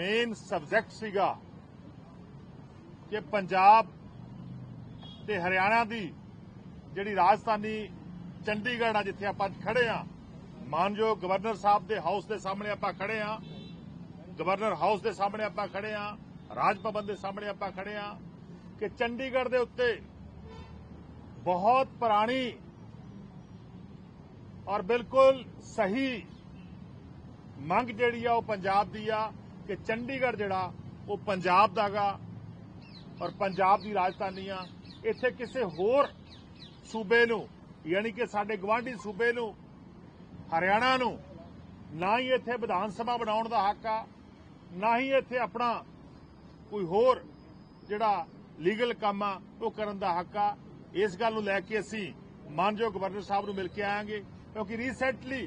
Main subject ਸੀਗਾ ਕਿ ਪੰਜਾਬ ਤੇ ਹਰਿਆਣਾ ਦੀ ਜਿਹੜੀ ਰਾਜਧਾਨੀ ਚੰਡੀਗੜ੍ਹ ਆ, ਜਿੱਥੇ ਆਪਾਂ ਅੱਜ ਖੜੇ ਆ, ਮਾਨਯੋਗ ਗਵਰਨਰ ਸਾਹਿਬ ਦੇ ਹਾਊਸ ਦੇ ਸਾਹਮਣੇ ਆਪਾਂ ਖੜੇ ਆ, ਗਵਰਨਰ ਹਾਊਸ ਦੇ ਸਾਹਮਣੇ ਆਪਾਂ ਖੜੇ ਆ, ਰਾਜ ਭਵਨ ਦੇ ਸਾਹਮਣੇ ਆਪਾਂ ਖੜੇ ਆ, ਕਿ ਚੰਡੀਗੜ੍ਹ ਦੇ ਉੱਤੇ ਬਹੁਤ ਪੁਰਾਣੀ ਔਰ ਬਿਲਕੁਲ ਸਹੀ ਮੰਗ ਜਿਹੜੀ ਆ ਉਹ ਪੰਜਾਬ ਦੀ ਆ ਕਿ ਚੰਡੀਗੜ੍ਹ ਜਿਹੜਾ ਉਹ ਪੰਜਾਬ ਦਾਗਾ ਔਰ ਪੰਜਾਬ ਦੀ ਰਾਜਧਾਨੀ ਆ। ਇੱਥੇ ਕਿਸੇ ਹੋਰ ਸੂਬੇ ਨੂੰ, ਯਾਨੀ ਕਿ ਸਾਡੇ ਗਵਾਂਢੀ ਸੂਬੇ ਨੂੰ, ਹਰਿਆਣਾ ਨੂੰ, ਨਾ ਹੀ ਇੱਥੇ ਵਿਧਾਨ ਸਭਾ ਬਣਾਉਣ ਦਾ ਹੱਕ ਆ, ਨਾ ਹੀ ਇੱਥੇ ਆਪਣਾ ਕੋਈ ਹੋਰ ਜਿਹੜਾ ਲੀਗਲ ਕੰਮ ਆ, ਉਹ ਕਰਨ ਦਾ ਹੱਕ ਆ। ਇਸ ਗੱਲ ਨੂੰ ਲੈ ਕੇ ਅਸੀਂ ਮਾਨਯੋਗ ਗਵਰਨਰ ਸਾਹਿਬ ਨੂੰ ਮਿਲ ਕੇ ਆਵਾਂਗੇ ਕਿਉਂਕਿ ਰੀਸੈਂਟਲੀ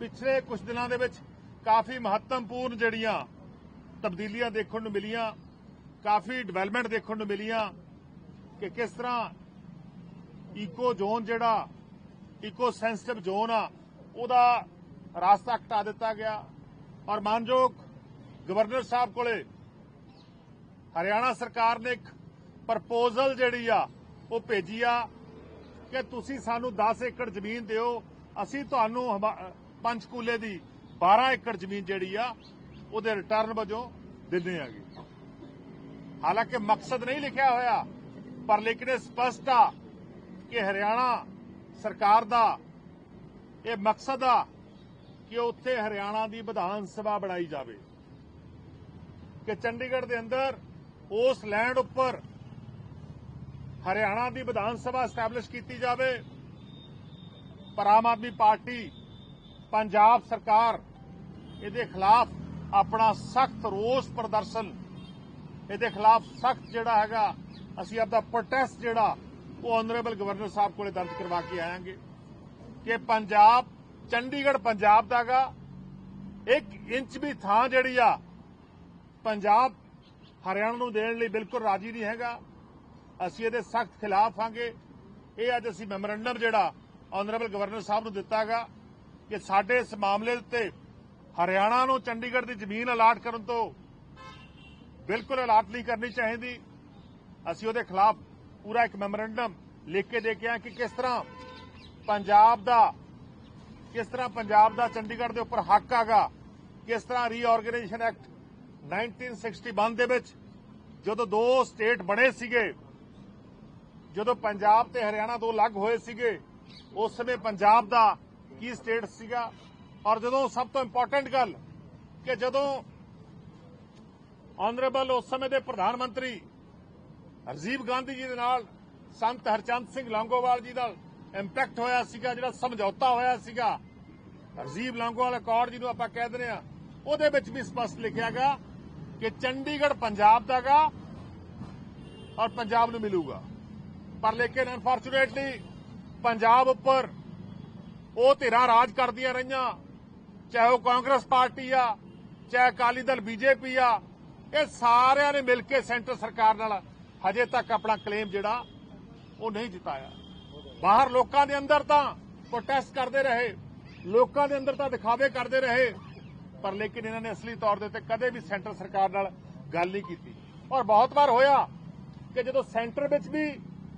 ਪਿਛਲੇ ਕੁਝ ਦਿਨਾਂ ਦੇ ਵਿੱਚ ਕਾਫੀ ਮਹੱਤਵਪੂਰਨ ਜਿਹੜੀਆਂ ਤਬਦੀਲੀਆਂ ਦੇਖਣ ਨੂੰ ਮਿਲੀਆਂ, ਕਾਫੀ ਡਿਵੈਲਪਮੈਂਟ ਦੇਖਣ ਨੂੰ ਮਿਲੀਆਂ ਕਿ ਕਿਸ ਤਰ੍ਹਾਂ ਈਕੋ ਜ਼ੋਨ ਜਿਹੜਾ ਈਕੋ ਸੈਂਸਿਟਿਵ ਜ਼ੋਨ ਆ, ਉਹਦਾ ਰਾਸਤਾ ਘਟਾ ਦਿੱਤਾ ਗਿਆ। ਔਰ ਮਾਨਯੋਗ ਗਵਰਨਰ ਸਾਹਿਬ ਕੋਲੇ ਹਰਿਆਣਾ ਸਰਕਾਰ ਨੇ ਇੱਕ ਪ੍ਰਪੋਜ਼ਲ ਜਿਹੜੀ ਆ, ਉਹ ਭੇਜੀ ਆ ਕਿ ਤੁਸੀਂ ਸਾਨੂੰ 10 ਏਕੜ ਜ਼ਮੀਨ ਦਿਓ, ਅਸੀਂ ਤੁਹਾਨੂੰ ਹਮਾ- ਪੰਚਕੂਲੇ ਦੀ 12 ਏਕੜ ਜ਼ਮੀਨ ਜਿਹੜੀ ਆ ਉਹਦੇ ਰਿਟਰਨ ਵਜੋਂ ਦਿੰਦੇ ਆਗੇ ਹਾਲਾਂਕਿ ਮਕਸਦ ਨਹੀਂ ਲਿਖਿਆ ਹੋਇਆ, ਪਰ ਲੇਕਿਨ ਇਹ ਸਪਸ਼ਟ ਆ ਕਿ ਹਰਿਆਣਾ ਸਰਕਾਰ ਦਾ ਇਹ ਮਕਸਦ ਆ ਕਿ ਉੱਥੇ ਹਰਿਆਣਾ ਦੀ ਵਿਧਾਨ ਸਭਾ ਬਣਾਈ ਜਾਵੇ। ਕਿ ਚੰਡੀਗੜ੍ਹ ਦੇ ਅੰਦਰ ਉਸ ਲੈਂਡ ਉੱਪਰ ਹਰਿਆਣਾ ਦੀ ਵਿਧਾਨ ਸਭਾ ਸਟੈਬਲਿਸ਼ ਕੀਤੀ ਜਾਵੇ। ਪਰ ਆਮ ਆਦਮੀ ਪਾਰਟੀ, ਪੰਜਾਬ ਸਰਕਾਰ ਇਹਦੇ ਖਿਲਾਫ ਆਪਣਾ ਸਖਤ ਰੋਸ ਪ੍ਰਦਰਸ਼ਨ। ਇਹਦੇ ਖਿਲਾਫ ਸਖਤ ਜਿਹੜਾ ਹੈਗਾ, ਅਸੀਂ ਆਪਦਾ ਪ੍ਰੋਟੈਸਟ ਜਿਹੜਾ, ਉਹ ਆਨਰੇਬਲ ਗਵਰਨਰ ਸਾਹਿਬ ਕੋਲੇ ਦਰਜ ਕਰਵਾ ਕੇ ਆਵਾਂਗੇ ਕਿ ਪੰਜਾਬ, ਚੰਡੀਗੜ੍ਹ ਪੰਜਾਬ ਦਾਗਾ ਇੱਕ ਇੰਚ ਵੀ ਥਾਂ ਜਿਹੜੀ ਆ, ਪੰਜਾਬ ਹਰਿਆਣਾ ਨੂੰ ਦੇਣ ਲਈ ਬਿਲਕੁਲ ਰਾਜੀ ਨਹੀਂ ਹੈਗਾ। ਅਸੀਂ ਇਹਦੇ ਸਖਤ ਖਿਲਾਫ ਆਂਗੇ। ਇਹ ਅੱਜ ਅਸੀਂ ਮੈਮੋਰੰਡਮ ਜਿਹੜਾ ਆਨਰੇਬਲ ਗਵਰਨਰ ਸਾਹਿਬ ਨੂੰ ਦਿੱਤਾਗਾ ਕਿ ਸਾਡੇ ਇਸ ਮਾਮਲੇ ਉੱਤੇ ਹਰਿਆਣਾ ਨੂੰ ਚੰਡੀਗੜ੍ਹ ਦੀ ਜ਼ਮੀਨ ਅਲਾਟ ਕਰਨ ਤੋਂ ਬਿਲਕੁਲ ਅਲਾਟ ਨਹੀਂ ਕਰਨੀ ਚਾਹੀਦੀ। ਅਸੀਂ ਉਹਦੇ ਖਿਲਾਫ ਪੂਰਾ ਇੱਕ ਮੈਮੋਰੈਂਡਮ ਲਿਖ ਕੇ ਦੇ ਕੇ ਆਏ ਕਿ ਕਿਸ ਤਰ੍ਹਾਂ ਪੰਜਾਬ ਦਾ, ਕਿਸ ਤਰ੍ਹਾਂ ਪੰਜਾਬ ਦਾ ਚੰਡੀਗੜ੍ਹ ਦੇ ਉੱਪਰ ਹੱਕ ਆਗਾ ਕਿਸ ਤਰ੍ਹਾਂ ਰੀਆਰਗੇਨਾਈਜੇਸ਼ਨ ਐਕਟ 1961 ਦੇ ਵਿੱਚ ਜਦੋਂ ਦੋ ਸਟੇਟ ਬਣੇ ਸੀਗੇ, ਜਦੋਂ ਪੰਜਾਬ ਤੇ ਹਰਿਆਣਾ ਦੋ ਅਲੱਗ ਹੋਏ ਸੀਗੇ, ਉਸ ਸਮੇਂ ਪੰਜਾਬ ਦਾ ਕੀ ਸਟੇਟ ਸੀਗਾ? ਔਰ ਜਦੋਂ ਸਭ ਤੋਂ ਇੰਪੋਰਟੈਂਟ ਗੱਲ ਕਿ ਜਦੋਂ ਆਨਰੇਬਲ ਉਸ ਸਮੇਂ ਦੇ ਪ੍ਰਧਾਨ ਮੰਤਰੀ ਰਾਜੀਵ ਗਾਂਧੀ ਜੀ ਦੇ ਨਾਲ ਸੰਤ ਹਰਚੰਦ ਸਿੰਘ ਲੰਗੋਵਾਲ ਜੀ ਦਾ ਇੰਪੈਕਟ ਹੋਇਆ ਸੀਗਾ, ਜਿਹੜਾ ਸਮਝੌਤਾ ਹੋਇਆ ਸੀਗਾ ਰਾਜੀਵ ਲੰਗੋਵਾਲ ਅਕਾਰਡ ਜਿਹਨੂੰ ਆਪਾਂ ਕਹਿ ਦਿੰਦੇ ਆ ਉਹਦੇ ਵਿੱਚ ਵੀ ਸਪਸ਼ਟ ਲਿਖਿਆ ਗਿਆ ਕਿ ਚੰਡੀਗੜ੍ਹ ਪੰਜਾਬ ਦਾਗਾ ਔਰ ਪੰਜਾਬ ਨੂੰ ਮਿਲੂਗਾ। ਪਰ ਲੇਕਿਨ ਅਨਫੋਰਚੂਨੇਟਲੀ ਪੰਜਾਬ ਉੱਪਰ ਉਹ ਧਿਰਾਂ ਰਾਜ ਕਰਦੀਆਂ ਰਹੀਆਂ ਚਾਹੇ ਉਹ ਕਾਂਗਰਸ ਪਾਰਟੀ ਆ, ਚਾਹੇ ਅਕਾਲੀ ਦਲ ਬੀਜੇਪੀ ਆ, ਇਹ ਸਾਰਿਆਂ ਨੇ ਮਿਲ ਕੇ ਸੈਂਟਰ ਸਰਕਾਰ ਨਾਲ ਹਜੇ ਤੱਕ ਆਪਣਾ ਕਲੇਮ ਜਿਹੜਾ, ਉਹ ਨਹੀਂ ਜਿਤਾਇਆ। ਬਾਹਰ ਲੋਕਾਂ ਦੇ ਅੰਦਰ ਤਾਂ ਪ੍ਰੋਟੈਸਟ ਕਰਦੇ ਰਹੇ, ਲੋਕਾਂ ਦੇ ਅੰਦਰ ਤਾਂ ਦਿਖਾਵੇ ਕਰਦੇ ਰਹੇ, ਪਰ ਲੇਕਿਨ ਇਹਨਾਂ ਨੇ ਅਸਲੀ ਤੌਰ ਦੇ ਉੱਤੇ ਕਦੇ ਵੀ ਸੈਂਟਰ ਸਰਕਾਰ ਨਾਲ ਗੱਲ ਨਹੀਂ ਕੀਤੀ। ਔਰ ਬਹੁਤ ਵਾਰ ਹੋਇਆ ਕਿ ਜਦੋਂ ਸੈਂਟਰ ਵਿੱਚ ਵੀ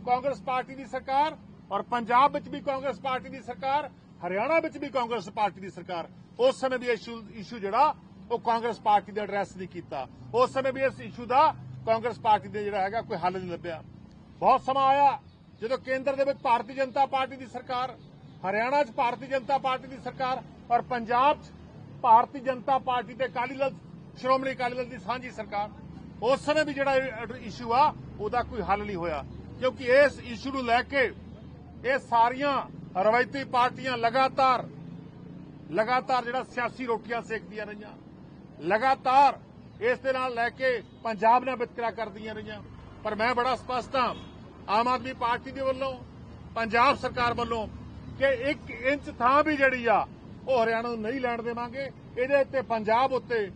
ਕਾਂਗਰਸ ਪਾਰਟੀ ਦੀ ਸਰਕਾਰ ਔਰ ਪੰਜਾਬ ਵਿੱਚ ਵੀ ਕਾਂਗਰਸ ਪਾਰਟੀ ਦੀ ਸਰਕਾਰ, ਹਰਿਆਣਾ ਵਿੱਚ ਵੀ ਕਾਂਗਰਸ ਪਾਰਟੀ ਦੀ ਸਰਕਾਰ ਉਸ ਸਮੇਂ ਵੀ ਇਸ਼ੂ ਇਸ਼ੂ ਜਿਹੜਾ, ਉਹ ਕਾਂਗਰਸ ਪਾਰਟੀ ਦੇ ਐਡਰੈਸ ਨਹੀਂ ਕੀਤਾ। ਉਸ ਸਮੇਂ ਵੀ ਇਸ ਇਸ਼ੂ ਦਾ ਕਾਂਗਰਸ ਪਾਰਟੀ ਦੇ ਜਿਹੜਾ ਹੈਗਾ ਕੋਈ ਹੱਲ ਨਹੀਂ ਲੱਭਿਆ। ਬਹੁਤ ਸਮਾਂ ਆਇਆ ਜਦੋਂ ਕੇਂਦਰ ਦੇ ਵਿੱਚ ਭਾਰਤੀ ਜਨਤਾ ਪਾਰਟੀ ਦੀ ਸਰਕਾਰ, ਹਰਿਆਣਾ 'ਚ ਭਾਰਤੀ ਜਨਤਾ ਪਾਰਟੀ ਦੀ ਸਰਕਾਰ ਔਰ ਪੰਜਾਬ 'ਚ ਭਾਰਤੀ ਜਨਤਾ ਪਾਰਟੀ ਤੇ ਅਕਾਲੀ ਦਲ, ਸ਼੍ਰੋਮਣੀ ਅਕਾਲੀ ਦਲ ਦੀ ਸਾਂਝੀ ਸਰਕਾਰ, ਉਸ ਸਮੇਂ ਵੀ ਜਿਹੜਾ ਇਸ਼ੂ ਆ, ਉਹਦਾ ਕੋਈ ਹੱਲ ਨਹੀਂ ਹੋਇਆ। ਕਿਉਂਕਿ ਇਸ ਇਸ਼ੂ ਨੂੰ ਲੈ ਕੇ ਇਹ ਸਾਰੀਆਂ ਰਵਾਇਤੀ ਪਾਰਟੀਆਂ ਲਗਾਤਾਰ ਲਗਾਤਾਰ ਜਿਹੜਾ ਸਿਆਸੀ ਰੋਟੀਆਂ ਸੇਕਦੀਆਂ ਰਹੀਆਂ, ਲਗਾਤਾਰ ਇਸ ਦੇ ਨਾਲ ਲੈ ਕੇ ਪੰਜਾਬ ਨਾਲ ਵਿਤਕਰਾ ਕਰਦੀਆਂ ਰਹੀਆਂ। ਪਰ ਮੈਂ ਬੜਾ ਸਪਸ਼ਟ ਹਾਂ, ਆਮ ਆਦਮੀ ਪਾਰਟੀ ਦੇ ਵੱਲੋਂ, ਪੰਜਾਬ ਸਰਕਾਰ ਵੱਲੋਂ ਕਿ 1 ਇੰਚ ਥਾਂ ਵੀ ਜਿਹੜੀ ਆ, ਉਹ ਹਰਿਆਣਾ ਨੂੰ ਨਹੀਂ ਲੈਣ ਦੇਵਾਂਗੇ। ਇਹਦੇ ਉੱਤੇ ਪੰਜਾਬ ਉੱਤੇ,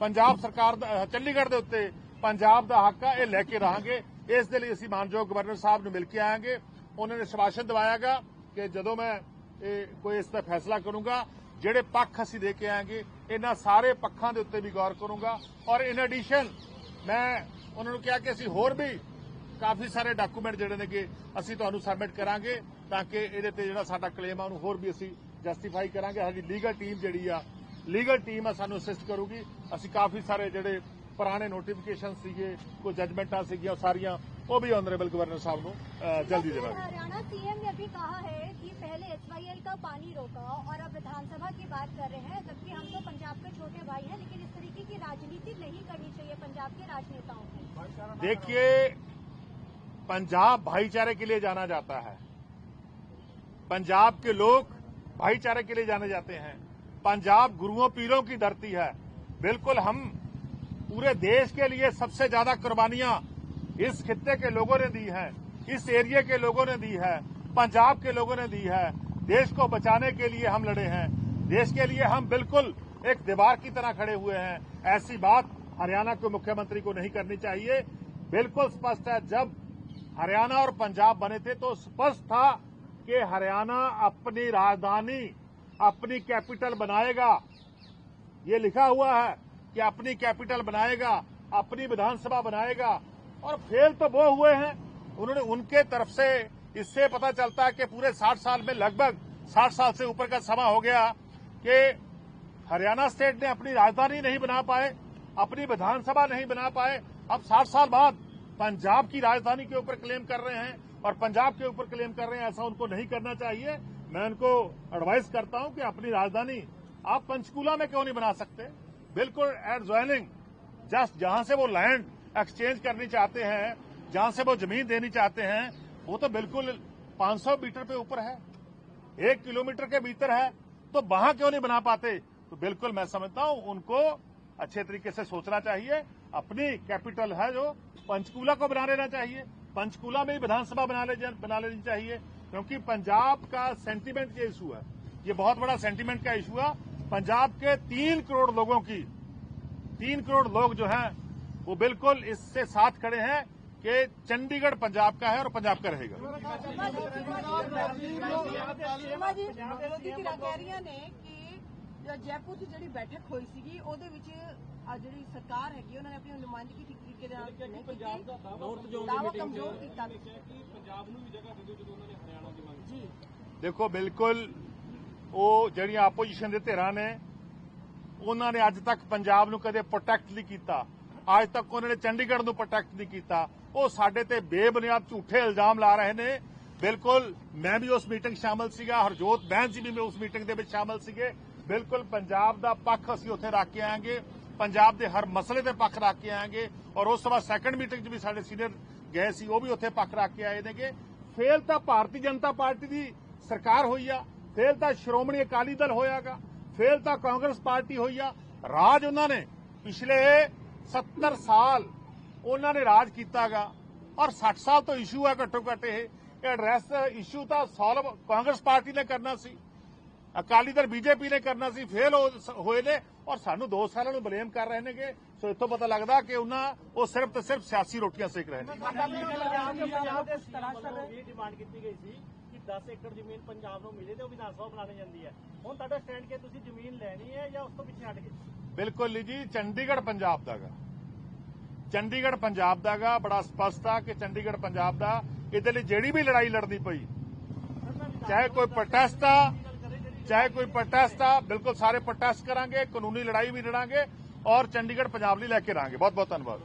ਪੰਜਾਬ ਸਰਕਾਰ ਦਾ ਚੰਡੀਗੜ੍ਹ ਦੇ ਉੱਤੇ ਪੰਜਾਬ ਦਾ ਹੱਕ ਆ, ਇਹ ਲੈ ਕੇ ਰਹਾਂਗੇ। ਇਸ ਦੇ ਲਈ ਅਸੀਂ ਮਾਨਯੋਗ ਗਵਰਨਰ ਸਾਹਿਬ ਨੂੰ ਮਿਲ ਕੇ ਆਵਾਂਗੇ ਉਹਨਾਂ ਨੇ ਸ਼ਵਾਸ਼ਨ ਦਿਵਾਇਆਗਾ ਕਿ ਜਦੋਂ ਮੈਂ ਇਹ ਕੋਈ ਇਸ ਦਾ ਫੈਸਲਾ ਕਰੂੰਗਾ ਜਿਹੜੇ ਪੱਖ ਅਸੀਂ ਦੇ ਕੇ ਆਏਗੇ ਇਹਨਾਂ ਸਾਰੇ ਪੱਖਾਂ ਦੇ ਉੱਤੇ ਵੀ ਗੌਰ ਕਰੂੰਗਾ। ਔਰ ਇਨ ਐਡੀਸ਼ਨ ਮੈਂ ਉਹਨਾਂ ਨੂੰ ਕਿਹਾ ਕਿ ਅਸੀਂ ਹੋਰ ਵੀ ਕਾਫੀ ਸਾਰੇ ਡਾਕੂਮੈਂਟ ਜਿਹੜੇ ਨੇਗੇ ਅਸੀਂ ਤੁਹਾਨੂੰ ਸਬਮਿਟ ਕਰਾਂਗੇ ਤਾਂ ਕਿ ਇਹਦੇ ਤੇ ਜਿਹੜਾ ਸਾਡਾ ਕਲੇਮ ਆ ਉਹਨੂੰ ਹੋਰ ਵੀ ਅਸੀਂ ਜਸਟੀਫਾਈ ਕਰਾਂਗੇ। ਸਾਡੀ ਲੀਗਲ ਟੀਮ ਜਿਹੜੀ ਆ ਲੀਗਲ ਟੀਮ ਆ ਸਾਨੂੰ ਅਸਿਸਟ ਕਰੂਗੀ। ਅਸੀਂ ਕਾਫੀ ਸਾਰੇ ਜਿਹੜੇ ਪੁਰਾਣੇ ਨੋਟੀਫਿਕੇਸ਼ਨ ਸੀਗੇ ਕੋਈ ਜਜਮੈਂਟਾਂ ਸੀਗੀਆਂ ਸਾਰੀਆਂ ਉਹ ਵੀ ਆਨਰੇਬਲ ਗਵਰਨਰ ਸਾਹਿਬ ਨੂੰ ਜਲਦੀ ਦੇਵਾਂਗੇ। कि पहले एसवाईएल का पानी रोका और अब विधानसभा की बात कर रहे हैं, जबकि हम तो पंजाब के छोटे भाई हैं, लेकिन इस तरीके की राजनीति नहीं करनी चाहिए पंजाब के राजनेताओं को। देखिए, पंजाब भाईचारे के लिए जाना जाता है। पंजाब के लोग भाईचारे के लिए जाने जाते हैं। पंजाब गुरुओं पीरों की धरती है। बिल्कुल हम पूरे देश के लिए सबसे ज़्यादा कुर्बानियाँ इस खित्ते के लोगों ने दी हैं, इस एरिया के लोगों ने दी है। पंजाब के लोगों ने दी है। देश को बचाने के लिए हम लड़े हैं। देश के लिए हम बिल्कुल एक दीवार की तरह खड़े हुए हैं। ऐसी बात हरियाणा के मुख्यमंत्री को नहीं करनी चाहिए। बिल्कुल स्पष्ट है, जब हरियाणा और पंजाब बने थे तो स्पष्ट था कि हरियाणा अपनी राजधानी, अपनी कैपिटल बनाएगा। ये लिखा हुआ है कि अपनी कैपिटल बनाएगा, अपनी विधानसभा बनाएगा। और फेल तो वो हुए हैं। उन्होंने उनके तरफ़ से इससे पता चलता है कि पूरे 60 साल में लगभग 60 साल से ऊपर का समय हो गया कि हरियाणा स्टेट ने अपनी राजधानी नहीं बना पाए, अपनी विधानसभा नहीं बना पाए। अब 60 साल बाद पंजाब की राजधानी के ऊपर क्लेम कर रहे हैं और पंजाब के ऊपर क्लेम कर रहे हैं, ऐसा उनको नहीं करना चाहिए। मैं उनको एडवाइस करता हूँ कि अपनी राजधानी आप पंचकूला में क्यों नहीं बना सकते? बिल्कुल एट ज्वाइनिंग जस्ट जहाँ से वो लैंड एक्सचेंज करनी चाहते हैं, जहाँ से वो ज़मीन देनी चाहते हैं वो तो बिल्कुल 500 मीटर पे ऊपर है। एक किलोमीटर के भीतर है तो वहाँ क्यों नहीं बना पाते? तो बिल्कुल मैं समझता हूँ, उनको अच्छे तरीके से सोचना चाहिए। अपनी कैपिटल है जो, पंचकूला को बना लेना चाहिए। पंचकूला में ही विधानसभा बना ले लेनी चाहिए, क्योंकि पंजाब का सेंटीमेंट ये इशू है। ये बहुत बड़ा सेंटीमेंट का इशू है। पंजाब के तीन करोड़ लोगों की, तीन करोड़ लोग जो हैं, वो बिल्कुल इससे साथ खड़े हैं। कि चंडीगढ़ पंजाब का है और पंजाब का रहेगा ਸ਼ਰਮਾ ਜੀ ਵਿਰੋਧੀ ਧਿਰਾਂ ਕਹਿ ਰਹੀਆਂ ਨੇ ਕਿ ਜੋ ਜੈਪੁਰ 'ਚ ਜਿਹੜੀ ਬੈਠਕ ਹੋਈ ਸੀਗੀ ਉਹਦੇ ਵਿੱਚ ਆ ਜਿਹੜੀ ਸਰਕਾਰ ਹੈਗੀ ਉਹਨਾਂ ਨੇ ਆਪਣੀ ਨੁਮਾਇੰਦਗੀ ਠੀਕ ਤਰੀਕੇ ਦੇ ਨਾਲ ਨਹੀਂ ਪੰਜਾਬ ਦਾ ਨਾਰਥ ਜ਼ੋਨ ਦੀ ਦਾਅਵਾ ਮੀਟਿੰਗ ਕਮਜ਼ੋਰ ਕੀਤਾ ਕਿ ਪੰਜਾਬ ਨੂੰ ਵੀ ਜਗ੍ਹਾ ਦੇ ਦਿਓ ਜਦੋਂ ਉਹਨਾਂ ਨੇ ਹਰਿਆਣਾ ਦੀ ਮੰਗ ਜੀ ਦੇਖੋ ਬਿਲਕੁਲ ਉਹ ਜਿਹੜੀਆਂ ਆਪੋਜੀਸ਼ਨ ਦੇ ਧਿਰਾਂ ਨੇ ਉਹਨਾਂ ਨੇ ਅੱਜ ਤੱਕ ਪੰਜਾਬ ਨੂੰ ਕਦੇ ਪ੍ਰੋਟੈਕਟ ਨਹੀਂ ਕੀਤਾ ਅੱਜ ਤੱਕ ਉਹਨਾਂ ਨੇ ਚੰਡੀਗੜ੍ਹ ਨੂੰ ਪ੍ਰੋਟੈਕਟ ਨਹੀਂ ਕੀਤਾ ਉਹ ਸਾਡੇ ਤੇ ਬੇਬੁਨਿਆਦ ਝੂਠੇ ਇਲਜ਼ਾਮ ਲਾ ਰਹੇ ਨੇ। ਬਿਲਕੁਲ, ਮੈਂ ਵੀ ਉਸ ਮੀਟਿੰਗ ਸ਼ਾਮਲ ਸੀਗਾ, ਹਰਜੋਤ ਬੈਂਸ ਜੀ ਵੀ ਉਸ ਮੀਟਿੰਗ ਦੇ ਵਿੱਚ ਸ਼ਾਮਲ ਸੀਗੇ। ਬਿਲਕੁਲ, ਪੰਜਾਬ ਦਾ ਪੱਖ ਅਸੀਂ ਉੱਥੇ ਰੱਖ ਕੇ ਆਵਾਂਗੇ ਪੰਜਾਬ ਦੇ ਹਰ ਮਸਲੇ ਤੇ ਪੱਖ ਰੱਖ ਕੇ ਆਵਾਂਗੇ ਔਰ ਉਸ ਤੋਂ ਬਾਅਦ ਸੈਕੰਡ ਮੀਟਿੰਗ 'ਚ ਵੀ ਸਾਡੇ ਸੀਨੀਅਰ ਗਏ ਸੀ, ਉਹ ਵੀ ਉੱਥੇ ਪੱਖ ਰੱਖ ਕੇ ਆਏ ਨੇਗੇ। ਫੇਲ ਤਾਂ ਭਾਰਤੀ ਜਨਤਾ ਪਾਰਟੀ ਦੀ ਸਰਕਾਰ ਹੋਈ ਆ। ਫੇਲ ਤਾਂ ਸ਼੍ਰੋਮਣੀ ਅਕਾਲੀ ਦਲ ਹੋਇਆਗਾ ਫੇਲ ਤਾਂ ਕਾਂਗਰਸ ਪਾਰਟੀ ਹੋਈ ਆ। ਰਾਜ ਉਹਨਾਂ ਨੇ ਪਿਛਲੇ 70 ਸਾਲ ਉਹਨਾਂ ਨੇ ਰਾਜ ਕੀਤਾਗਾ। ਔਰ 60 ਸਾਲ ਤੋਂ ਇਸ਼ੂ ਹੈ ਘੱਟੋ ਘੱਟ ਇਹ। ਐਡਰੈਸ ਇਸ਼ੂ ਤਾਂ ਸੋਲਵ ਕਾਂਗਰਸ ਪਾਰਟੀ ਨੇ ਕਰਨਾ ਸੀ। ਅਕਾਲੀ ਦਲ ਬੀਜੇਪੀ ਨੇ ਕਰਨਾ ਸੀ ਫੇਲ ਹੋਏ ਨੇ। ਔਰ ਸਾਨੂੰ 2 ਸਾਲਾਂ ਨੂੰ ਬਲੇਮ ਕਰ ਰਹੇ ਨੇਗੇ। ਸੋ ਇੱਥੋਂ ਪਤਾ ਲੱਗਦਾ ਕਿ ਉਹਨਾਂ ਉਹ ਸਿਰਫ ਤੇ ਸਿਰਫ ਸਿਆਸੀ ਰੋਟੀਆਂ ਸੇਕ ਰਹੇ ਨੇ। ਇਹ ਡਿਮਾਂਡ ਕੀਤੀ ਗਈ ਸੀ ਕਿ 10 ਏਕੜ ਜ਼ਮੀਨ ਪੰਜਾਬ ਨੂੰ ਮਿਲੇ ਤੇ ਉਹ ਵਿਧਾਨ ਸਭਾ ਬਣਾਉਣੀ ਜਾਂਦੀ ਹੈ। ਹੁਣ ਤੁਹਾਡਾ ਸਟੈਂਡ ਕਿ ਤੁਸੀਂ ਜ਼ਮੀਨ ਲੈਣੀ ਹੈ ਜਾਂ ਉਸ ਤੋਂ ਪਿੱਛੇ ਹਟ ਕੇ? ਬਿਲਕੁਲ ਜੀ ਚੰਡੀਗੜ੍ਹ ਪੰਜਾਬ ਦਾਗਾ ਚੰਡੀਗੜ੍ਹ ਪੰਜਾਬ ਦਾਗਾ ਬੜਾ ਸਪਸ਼ਟ ਆ ਕਿ ਚੰਡੀਗੜ੍ਹ ਪੰਜਾਬ ਦਾ ਇਹਦੇ ਲਈ ਜਿਹੜੀ ਵੀ ਲੜਾਈ ਲੜਨੀ ਪਈ, ਚਾਹੇ ਕੋਈ ਪ੍ਰੋਟੈਸਟ ਆ, ਚਾਹੇ ਕੋਈ ਪ੍ਰੋਟੈਸਟ ਆ, ਬਿਲਕੁਲ ਸਾਰੇ ਪ੍ਰੋਟੈਸਟ ਕਰਾਂਗੇ, ਕਾਨੂੰਨੀ ਲੜਾਈ ਵੀ ਲੜਾਂਗੇ ਔਰ ਚੰਡੀਗੜ੍ਹ ਪੰਜਾਬ ਲਈ ਲੈ ਕੇ ਰਹਾਂਗੇ ਬਹੁਤ ਬਹੁਤ ਧੰਨਵਾਦ।